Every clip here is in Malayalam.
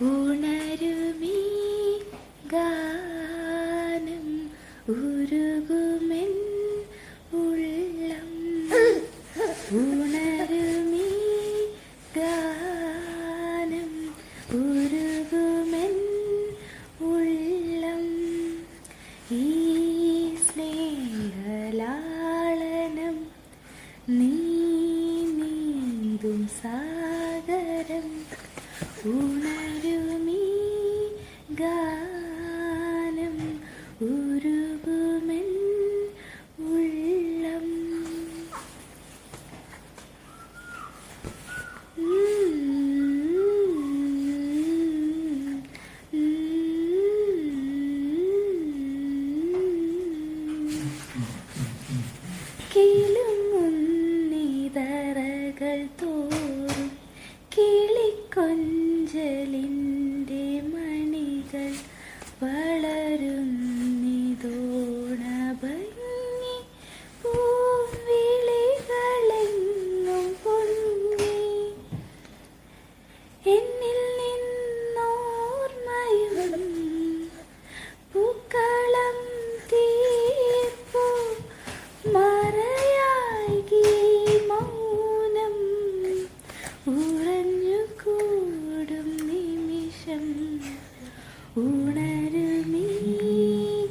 ഉണരുമീ ഗാനം ഉരുകുമെൻ ഉള്ളം. ഉണരുമീ ഗാനം ഉരുകുമെൻ ഉള്ളം. ഈ സ്നേഹലാളനം നീ നീന്തും സാഗരം ഉണരുമീ ഉണരുമീ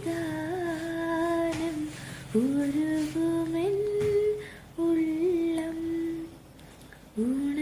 ഗാനം ഉരുകുമെൻ ഉള്ളം ഉണ